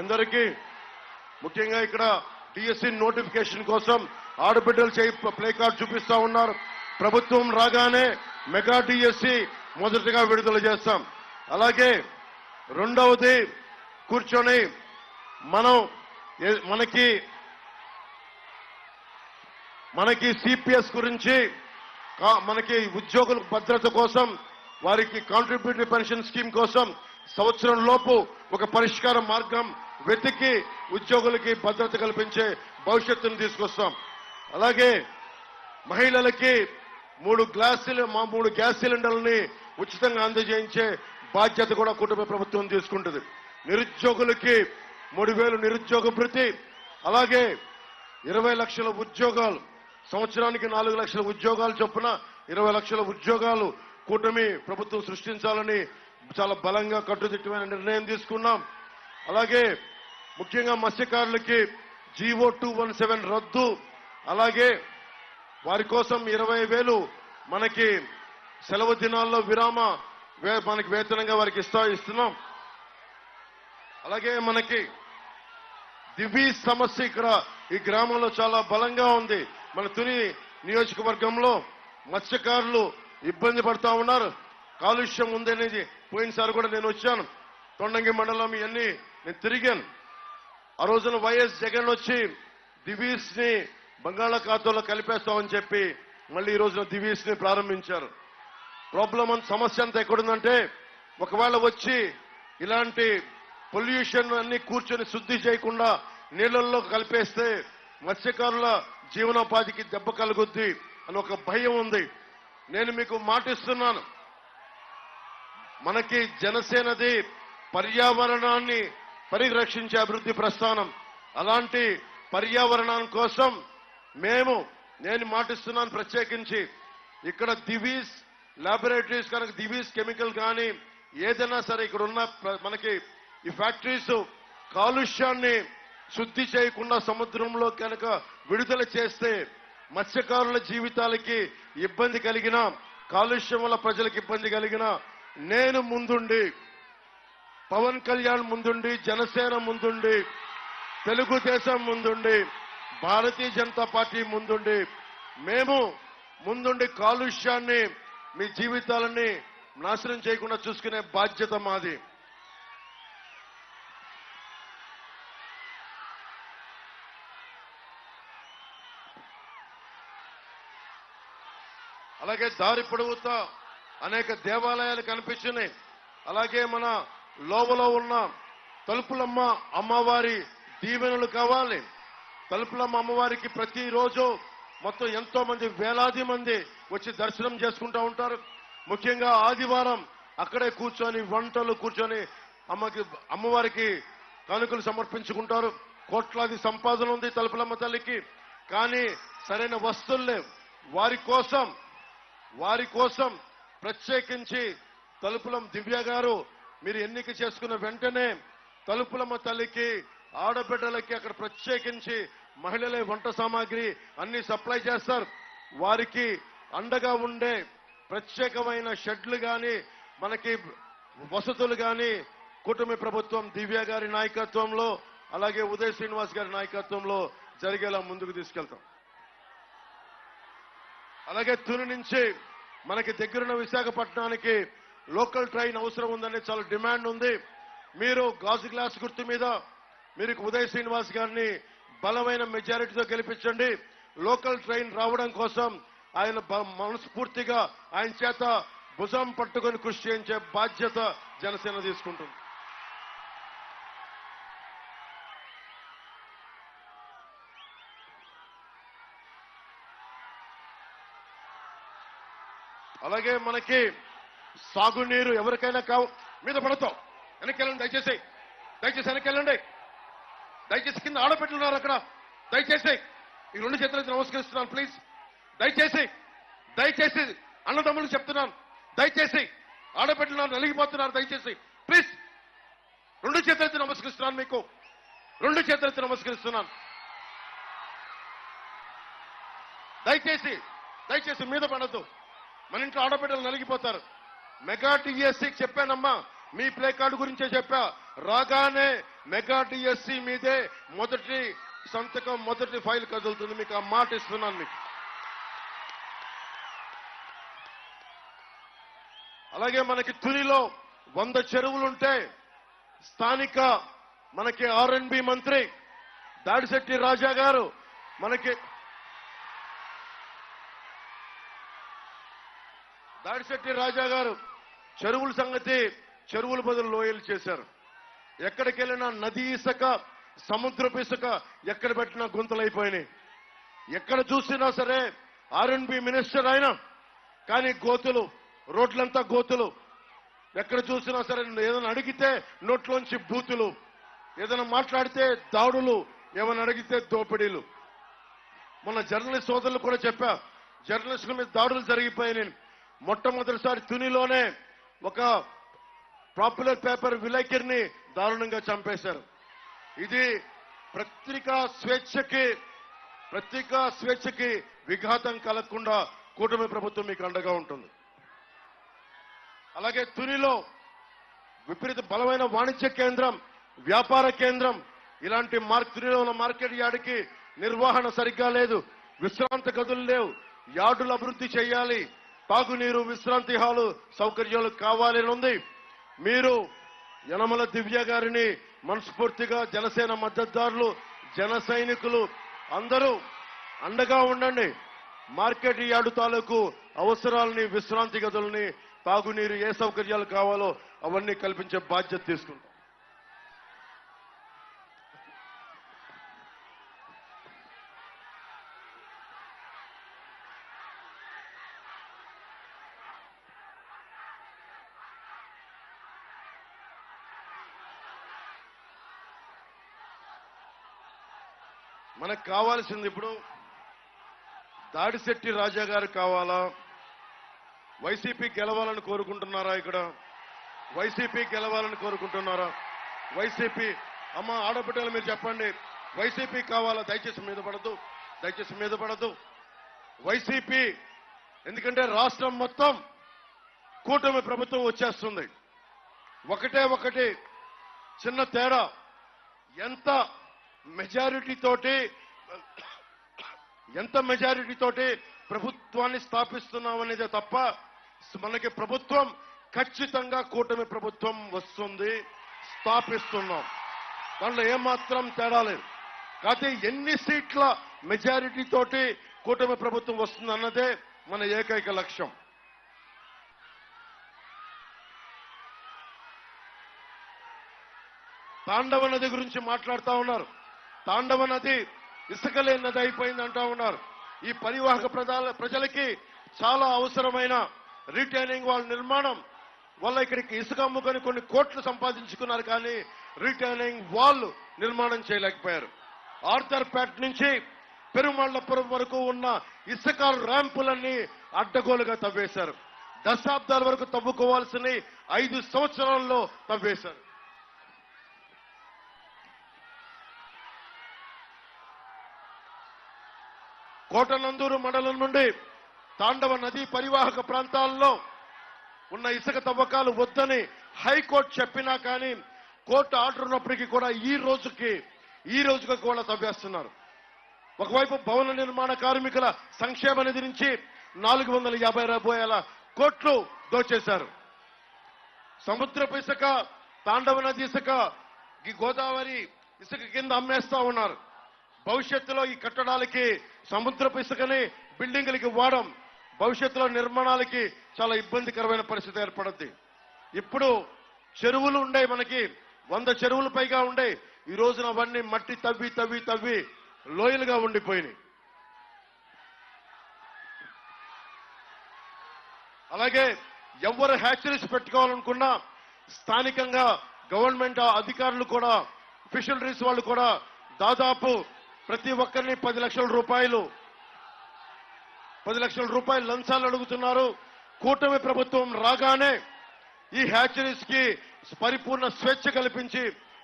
ఎందరికీ ముఖ్యంగా ఇక్కడ DSC notification కోసం ఆడబిడ్డలు చేయి ప్లే కార్డ్ చూపిస్తా ఉన్నారు. ప్రభుత్వం రాగానే మెగా డిఎస్సి మొదటగా విడుదల చేస్తాం. అలాగే రెండవది కూర్చొని మనం మనకి మనకి సిపిఎస్ గురించి మనకి ఉద్యోగుల భద్రత కోసం వారికి కాంట్రిబ్యూటరీ పెన్షన్ స్కీమ్ కోసం సంవత్సరం లోపు ఒక పరిష్కార మార్గం వెతికి ఉద్యోగులకి భద్రత కల్పించే భవిష్యత్తును తీసుకొస్తాం. అలాగే మహిళలకి మూడు గ్లాస్ మా మూడు గ్యాస్ సిలిండర్లని ఉచితంగా అందజేయించే బాధ్యత కూడా కుటుంబ ప్రభుత్వం తీసుకుంటుంది. నిరుద్యోగులకి మూడు వేలు నిరుద్యోగ భృతి అలాగే ఇరవై లక్షల ఉద్యోగాలు సంవత్సరానికి నాలుగు లక్షల ఉద్యోగాలు చొప్పున ఇరవై లక్షల ఉద్యోగాలు కూటమి ప్రభుత్వం సృష్టించాలని చాలా బలంగా కట్టుదిట్టమైన నిర్ణయం తీసుకున్నాం. అలాగే ముఖ్యంగా మత్స్యకారులకి జీవో టూ వన్ సెవెన్ రద్దు అలాగే వారి కోసం ఇరవై వేలు మనకి సెలవు దినాల్లో విరామ వే- మనకి వేతనంగా వారికి ఇస్తా ఇస్తున్నాం. అలాగే మనకి దివి సమస్య ఇక్కడ ఈ గ్రామంలో చాలా బలంగా ఉంది. మన తుని నియోజకవర్గంలో మత్స్యకారులు ఇబ్బంది పడతా ఉన్నారు. కాలుష్యం ఉందనేది పోయినసారి కూడా నేను వచ్చాను. తొండంగి మండలం ఇవన్నీ నేను తిరిగాను. ఆ రోజున వైఎస్ జగన్ వచ్చి దివీస్ని బంగాళాఖాతంలో కలిపేస్తామని చెప్పి మళ్ళీ ఈ రోజున దివీస్ని ప్రారంభించారు. ప్రాబ్లం అంత సమస్య అంతా ఎక్కడుందంటే ఒకవేళ వచ్చి ఇలాంటి పొల్యూషన్ అన్ని కూర్చొని శుద్ధి చేయకుండా నీళ్ళల్లో కలిపేస్తే మత్స్యకారుల జీవనోపాధికి దెబ్బ కలుగుద్ది అని ఒక భయం ఉంది. నేను మీకు మాటిస్తున్నాను. మనకి జనసేనది పర్యావరణాన్ని పరిరక్షించే అభివృద్ధి ప్రస్థానం. అలాంటి పర్యావరణం కోసం మేము నేను మాటిస్తున్నాను ప్రత్యేకించి ఇక్కడ దివీస్ లాబొరేటరీస్ కనుక దివీస్ కెమికల్ కానీ ఏదైనా సరే ఇక్కడ ఉన్న ప్ర- మనకి ఈ ఫ్యాక్టరీస్ కాలుష్యాన్ని శుద్ధి చేయకుండా సముద్రంలో కనుక విడుదల చేస్తే మత్స్యకారుల జీవితాలకి ఇబ్బంది కలిగిన కాలుష్యం వల్ల ప్రజలకు ఇబ్బంది కలిగిన నేను ముందుండి పవన్ కళ్యాణ్ ముందుండి జనసేన ముందుండి తెలుగుదేశం ముందుండి భారతీయ జనతా పార్టీ ముందుండి మేము ముందుండి కాలుష్యాన్ని మీ జీవితాలని నాశనం చేయకుండా చూసుకునే బాధ్యత మాది. అలాగే దారి పొడవుతా అనేక దేవాలయాలు కనిపించినాయి. అలాగే మన లోవలో ఉన్న తలుపులమ్మ అమ్మవారి దీవెనలు కావాలి. తలుపులమ్మ అమ్మవారికి ప్రతిరోజు మొత్తం ఎంతో మంది వేలాది మంది వచ్చి దర్శనం చేసుకుంటూ ఉంటారు. ముఖ్యంగా ఆదివారం అక్కడే కూర్చొని వంటలు కూర్చొని అమ్మకి అమ్మవారికి కానుకలు సమర్పించుకుంటారు. కోట్లాది సంపాదన ఉంది తలుపులమ్మ తల్లికి. కానీ సరైన వస్తువులు లేవు. వారి కోసం వారి కోసం ప్రత్యేకించి తలుపులం దివ్య గారు మీరు ఎన్నిక చేసుకున్న వెంటనే తలుపులమ్మ తల్లికి ఆడబిడ్డలకి అక్కడ ప్రత్యేకించి మహిళలే వంట సామాగ్రి అన్ని సప్లై చేస్తారు. వారికి అండగా ఉండే ప్రత్యేకమైన షెడ్లు కానీ మనకి వసతులు కానీ కుటుంబ ప్రభుత్వం దివ్య గారి నాయకత్వంలో అలాగే ఉదయ్ శ్రీనివాస్ గారి నాయకత్వంలో జరిగేలా ముందుకు తీసుకెళ్తాం. అలాగే తుని నుంచి మనకి దగ్గరున్న విశాఖపట్నానికి లోకల్ ట్రైన్ అవసరం ఉందని చాలా డిమాండ్ ఉంది. మీరు గాజు గ్లాస్ గుర్తు మీద మీరు ఉదయ్ శ్రీనివాస్ గారిని బలమైన మెజారిటీతో గెలిపించండి. లోకల్ ట్రైన్ రావడం కోసం ఆయన మనస్ఫూర్తిగా ఆయన చేత భుజం పట్టుకొని కృషి చేయించే బాధ్యత జనసేన తీసుకుంటుంది. అలాగే మనకి సాగునీరు ఎవరికైనా కావు మీద పడతాం వెనకెళ్ళండి దయచేసి. దయచేసి వెనకెళ్ళండి దయచేసి కింద ఆడపెట్టున్నారు అక్కడ. దయచేసి ఈ రెండు చేతులైతే నమస్కరిస్తున్నాను ప్లీజ్. దయచేసి దయచేసి అన్నదమ్ములు చెప్తున్నాను. దయచేసి ఆడపెట్టున్నారు నలిగిపోతున్నారు దయచేసి. ప్లీజ్. రెండు చేతులైతే నమస్కరిస్తున్నాను మీకు. రెండు చేతులైతే నమస్కరిస్తున్నాను. దయచేసి దయచేసి మీద పడద్దు. మన ఇంట్లో ఆడబిడ్డలు నలిగిపోతారు. మెగా టీఎస్సీకి చెప్పానమ్మా. మీ ప్లే కార్డు గురించే చెప్పా. రాగానే మెగా టీఎస్సీ మీదే మొదటి సంతకం మొదటి ఫైల్ కదులుతుంది. మీకు ఆ మాట ఇస్తున్నాను మీకు. అలాగే మనకి తునిలో వంద చెరువులుంటే స్థానిక మనకి ఆర్ఎన్బి మంత్రి దాడిశెట్టి రాజా గారు మనకి దాడిశెట్టి రాజా గారు చెరువుల సంగతి చెరువుల బదులు లోయలు చేశారు. ఎక్కడికి వెళ్ళినా నది ఇసుక సముద్రపు ఇసుక ఎక్కడ పెట్టినా గుంతలైపోయినాయి ఎక్కడ చూసినా సరే ఆర్ఎన్బి మినిస్టర్ ఆయన. కానీ గోతులు రోడ్లంతా గోతులు. ఎక్కడ చూసినా సరే ఏదైనా అడిగితే నోట్లోంచి బూతులు. ఏదైనా మాట్లాడితే దాడులు. ఏమైనా అడిగితే దోపిడీలు. మొన్న జర్నలిస్ట్ సోదరులు కూడా చెప్పా జర్నలిస్టుల మీద దాడులు జరిగిపోయినాయి. మొట్టమొదటిసారి తునిలోనే ఒక పాపులర్ పేపర్ విలేకరిని దారుణంగా చంపేశారు. ఇది పత్రికా స్వేచ్ఛకి పత్రికా స్వేచ్ఛకి విఘాతం కలగకుండా కూటమి ప్రభుత్వం మీకు అండగా ఉంటుంది. అలాగే తునిలో విపరీత బలమైన వాణిజ్య కేంద్రం వ్యాపార కేంద్రం ఇలాంటి మార్క్ తునిలో ఉన్న మార్కెట్ యార్డుకి నిర్వహణ సరిగ్గా లేదు విశ్రాంత గదులు లేవు యార్డులు అభివృద్ధి చేయాలి తాగునీరు విశ్రాంతి హాలు సౌకర్యాలు కావాలని ఉంది మీరు యనమల దివ్య గారిని మనస్ఫూర్తిగా జనసేన మద్దతుదారులు జన సైనికులు అందరూ అండగా ఉండండి. మార్కెట్ యార్డు తాలూకు అవసరాలని విశ్రాంతి గదులని తాగునీరు ఏ సౌకర్యాలు కావాలో అవన్నీ కల్పించే బాధ్యత తీసుకుంటాం. మనకు కావాల్సింది ఇప్పుడు దాడిశెట్టి రాజా గారు కావాలా? వైసీపీ గెలవాలని కోరుకుంటున్నారా ఇక్కడ? వైసీపీ గెలవాలని కోరుకుంటున్నారా? వైసీపీ అమ్మ ఆడబిడ్డలు మీరు చెప్పండి. వైసీపీ కావాలా? దయచేసి మీద పడదు దయచేసి మీద పడదు వైసీపీ ఎందుకంటే రాష్ట్రం మొత్తం కూటమి ప్రభుత్వం వచ్చేస్తుంది. ఒకటే ఒకటి చిన్న తేడా. ఎంత మెజారిటీ తోటి ఎంత మెజారిటీ తోటి ప్రభుత్వాన్ని స్థాపిస్తున్నాం అనేదే తప్ప మనకి ప్రభుత్వం ఖచ్చితంగా కూటమి ప్రభుత్వం వస్తుంది స్థాపిస్తున్నాం. దాంట్లో ఏమాత్రం తేడా లేదు. కాకపోతే ఎన్ని సీట్ల మెజారిటీ తోటి కూటమి ప్రభుత్వం వస్తుంది అన్నదే మన ఏకైక లక్ష్యం. తాండవ నది గురించి మాట్లాడుతూ ఉన్నారు. తాండవ నది ఇసుకలేని నది అయిపోయింది అంటా ఉన్నారు. ఈ పరివాహక ప్రజల ప్రజలకి చాలా అవసరమైన రీటైనింగ్ వాళ్ళ నిర్మాణం వల్ల ఇక్కడికి ఇసుక అమ్ముకొని కొన్ని కోట్లు సంపాదించుకున్నారు కానీ రీటైనింగ్ వాళ్ళు నిర్మాణం చేయలేకపోయారు. ఆర్థర్పేట నుంచి పెరుమాళ్ళపురం వరకు ఉన్న ఇసుక ర్యాంపులన్నీ అడ్డగోలుగా తవ్వేశారు. దశాబ్దాల వరకు తవ్వుకోవాల్సిన ఐదు సంవత్సరాల్లో తవ్వేశారు. కోటనందూరు మండలం నుండి తాండవ నదీ పరివాహక ప్రాంతాల్లో ఉన్న ఇసుక తవ్వకాలు వద్దని హైకోర్టు చెప్పినా కానీ కోర్టు ఆర్డర్ ఉన్నప్పటికీ కూడా ఈ రోజుకి ఈ రోజుకి కూడా తవ్వేస్తున్నారు. ఒకవైపు భవన నిర్మాణ కార్మికుల సంక్షేమ నిధి నుంచి నాలుగు వందల యాభై రూపాయల కోట్లు దోచేశారు. సముద్రపు ఇసుక తాండవ నది ఇసుక గోదావరి ఇసుక కింద అమ్మేస్తా ఉన్నారు. భవిష్యత్తులో ఈ కట్టడాలకి సముద్రపు ఇసుకని బిల్డింగులకి వాడడం భవిష్యత్తులో నిర్మాణాలకి చాలా ఇబ్బందికరమైన పరిస్థితి ఏర్పడుద్ది. ఇప్పుడు చెరువులు ఉండే మనకి వంద చెరువులు పైగా ఉండే ఈ రోజున అవన్నీ మట్టి తవ్వి తవ్వి తవ్వి లోయలుగా ఉండిపోయినాయి. అలాగే ఎవరు హ్యాచరీస్ పెట్టుకోవాలనుకున్నా స్థానికంగా గవర్నమెంట్ అధికారులు కూడా ఫిషరీస్ వాళ్ళు కూడా దాదాపు ప్రతి ఒక్కరిని పది లక్షల రూపాయలు పది లక్షల రూపాయలు లంచాలు అడుగుతున్నారు. కూటమి ప్రభుత్వం రాగానే ఈ హ్యాచరీస్కి పరిపూర్ణ స్వేచ్ఛ కల్పించి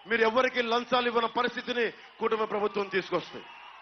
మీరు ఎవరికి లంచాలు ఇవ్వని పరిస్థితిని కూటమి ప్రభుత్వం తీసుకొస్తుంది.